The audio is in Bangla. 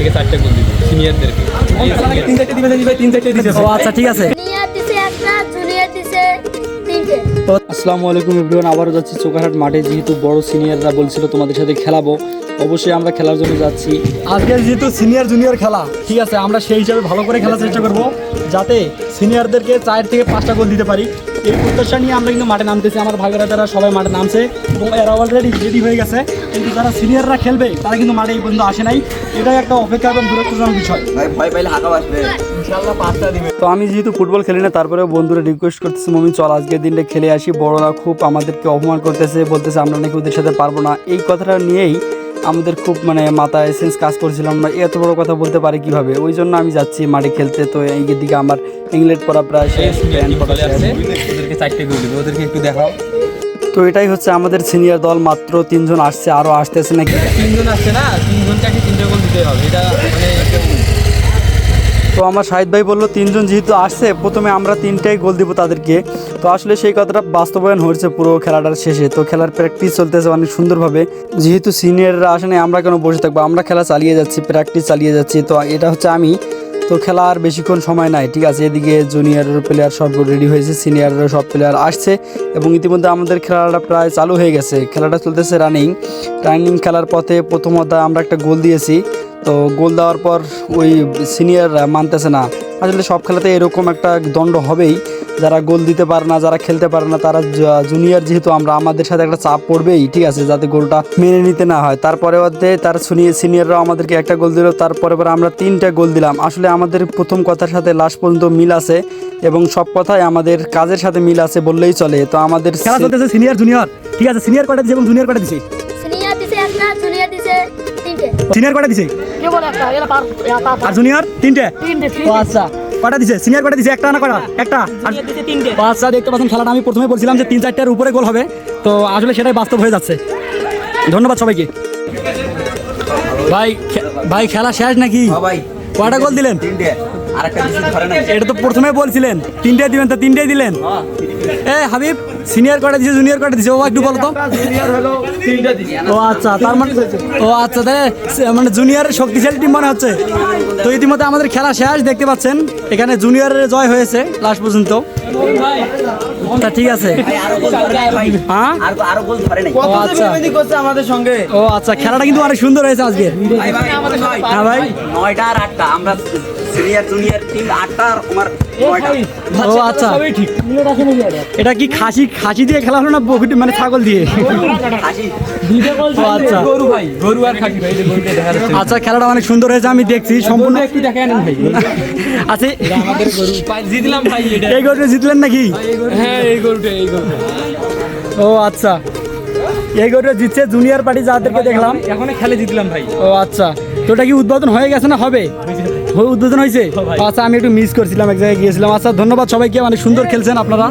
থেকে চারটে গোল দিব সিনিয়রদেরকে তিন চারটে দিবে ভাই তিন চারটে দিছে ও আচ্ছা ঠিক আছে। সিনিয়র দিছে একটা জুনিয়র দিছে তিনটে। আসসালামু আলাইকুম এভরিওয়ান আবারও যাচ্ছি চোকাহাট মাঠে। যেহেতু বড় সিনিয়ররা বলছিল তোমাদের সাথে খেলাবো অবশ্যই আমরা খেলার জন্য যাচ্ছি। আজকে যেহেতু সিনিয়র জুনিয়র খেলা ঠিক আছে আমরা সেই হিসাবে ভালো করে খেলার চেষ্টা করব যাতে সিনিয়রদেরকে চার থেকে পাঁচটা গোল দিতে পারি। এই প্রত্যাশা নিয়ে আমরা কিন্তু মাঠে নামতেছি। আমার ভাগেরা তারা সবাই মাঠে নামছে এবং এরা অলরেডি রেডি হয়ে গেছে। কিন্তু যারা সিনিয়ররা খেলবে তারা কিন্তু মাঠে এই পর্যন্ত আসে নাই। এটাই একটা অপেক্ষা এবং বিরক্তজনক বিষয়। তো আমি যেহেতু ফুটবল খেলি না তারপরে বন্ধুরা রিকোয়েস্ট করতেছি মমি চল আজকের দিনটা খেলে আসি। বড়রা খুব আমাদেরকে অপমান করতেছে বলতেছে আমরা নাকি ওদের সাথে পারব না। এই কথাটা নিয়েই আমাদের খুব মানে মাথায় সেন্স কাজ করছিলাম না এত বড় কথা বলতে পারি কীভাবে? ওই জন্য আমি যাচ্ছি মাঠে খেলতে তো এই দিকে আমার ইংল্যান্ড পড়া প্রায় শেষ পড়া ওদেরকে চারটে গোল দিব ওদেরকে একটু দেখাও। তো এটাই হচ্ছে আমাদের সিনিয়র দল মাত্র তিনজন আসছে আরও আসতেছে নাকি? তিনজন আসছে না তিনজনকে তিনটে গোল দিতে হবে এটা মানে তো আমার শাহিদ ভাই বলল, তিনজন যেহেতু আসছে, প্রথমে আমরা তিনটাই গোল দিব তাদেরকে। তো আসলে সেই কথাটা বাস্তবায়ন হয়েছে পুরো খেলাটার শেষে। তো খেলার প্র্যাকটিস চলতেছে অনেক সুন্দরভাবে। যেহেতু সিনিয়ররা আসেনি আমরা কেন বসে থাকব? আমরা খেলা চালিয়ে যাচ্ছি প্র্যাকটিস চালিয়ে যাচ্ছি। তো এটা হচ্ছে আমি। তো খেলা আর বেশিক্ষণ সময় নাই, ঠিক আছে? এদিকে জুনিয়র প্লেয়ার সব রেডি হয়েছে সিনিয়র সব প্লেয়ার আসছে এবং ইতিমধ্যে আমাদের খেলাটা প্রায় চালু হয়ে গেছে। খেলাটা চলতেছে রানিং রানিং খেলার পথে প্রথমত আমরা একটা গোল দিয়েছি। তো গোল দেওয়ার পর ওই সিনিয়র মানতেছে না। আসলে সব খেলাতে এরকম একটা দণ্ড হবেই। যারা গোল দিতে পারে না যারা খেলতে পারে না তারা জুনিয়র যেহেতু আমরা আমাদের সাথে একটা চাপ পড়বেই ঠিক আছে যাতে গোলটা মেনে নিতে না হয়। তারপরে অধ্যায়ে তার শুনিয়ে সিনিয়ররাও আমাদেরকে একটা গোল দিল তারপরে পরে আমরা তিনটা গোল দিলাম। আসলে আমাদের প্রথম কথার সাথে লাস্ট পর্যন্ত মিল আছে এবং সব কথাই আমাদের কাজের সাথে মিল আছে বললেই চলে। তো আমাদের খেলা চলতেছে সিনিয়র জুনিয়র ঠিক আছে সিনিয়র কটা দিছে এবং জুনিয়র কটা দিছে। সিনিয়র দিছে তিনটে সিনিয়র কটা দিছে? আর জুনিয়র তিনটে? ও আচ্ছা কটা দিছে? সিনিয়র কটা দিছে? একটা না কটা? একটা। আচ্ছা দেখতে পাচ্ছেন খেলাটা আমি প্রথমে বলছিলাম যে তিন চারটার উপরে গোল হবে। তো আসলে সেটাই বাস্তব হয়ে যাচ্ছে। ধন্যবাদ সবাইকে। ভাই ভাই খেলা শেষ নাকি? ভাই। কটা গোল দিলেন? তিনটে। আরেকটা দিছি ধরে নাই এটা তো প্রথমে বলছিলেন তিনটে দিবেন তো তিনটেই দিলেন। এ হাবিব সিনিয়র কটা দিছে জুনিয়র কটা দিছে? ও একটু বলো তো। ও আচ্ছা তার মানে ও আচ্ছা তাহলে মানে জুনিয়রের শক্তিশালী টিম মনে হচ্ছে। তো ইতিমধ্যে আমাদের খেলা শেষ দেখতে পাচ্ছেন এখানে জুনিয়রের জয় হয়েছে লাস্ট পর্যন্ত। তা ঠিক আছে। হ্যাঁ? আর আরও গোল ধরে নাই ও আচ্ছা। আমাদের সঙ্গে। ও আচ্ছা খেলাটা কিন্তু অনেক সুন্দর হয়েছে আজকে। ভাই ভাই নয়। হ্যাঁ ভাই। নয়টা আর আটটা আমরা সিনিয়র জুনিয়র টিম আটটা আর তোমার নয়টা। ও আচ্ছা। এটা কি খাসি খাসি দিয়ে খেলা হলো না বকরি মানে ছাগল দিয়ে? ও আচ্ছা। গরু ভাই। গরু আর খাকি ভাই গরুটা দেখা যাচ্ছে। আচ্ছা খেলাটা অনেক সুন্দর হয়েছে আমি দেখছি সম্পূর্ণ। একটু দেখে আনেন ভাই আচ্ছা আমাদের গরু। পাই- জিতলাম ভাই এটা। এই গরুটা জিতলেন নাকি? হ্যাঁ এই গরুটা। এই গরুটা ও আচ্ছা। এই গরুটা জিতছে জুনিয়র পার্টি যাদেরকে দেখলাম। এখন খেলে জিতলাম ভাই। ও আচ্ছা। তো ওটা কি উদ্বোধন হয়ে গেছে না হবে? উদ্বোধন হয়েছে আচ্ছা আমি একটু মিস করছিলাম এক জায়গায় গিয়েছিলাম। আচ্ছা ধন্যবাদ সবাইকে অনেক সুন্দর খেলছেন আপনারা।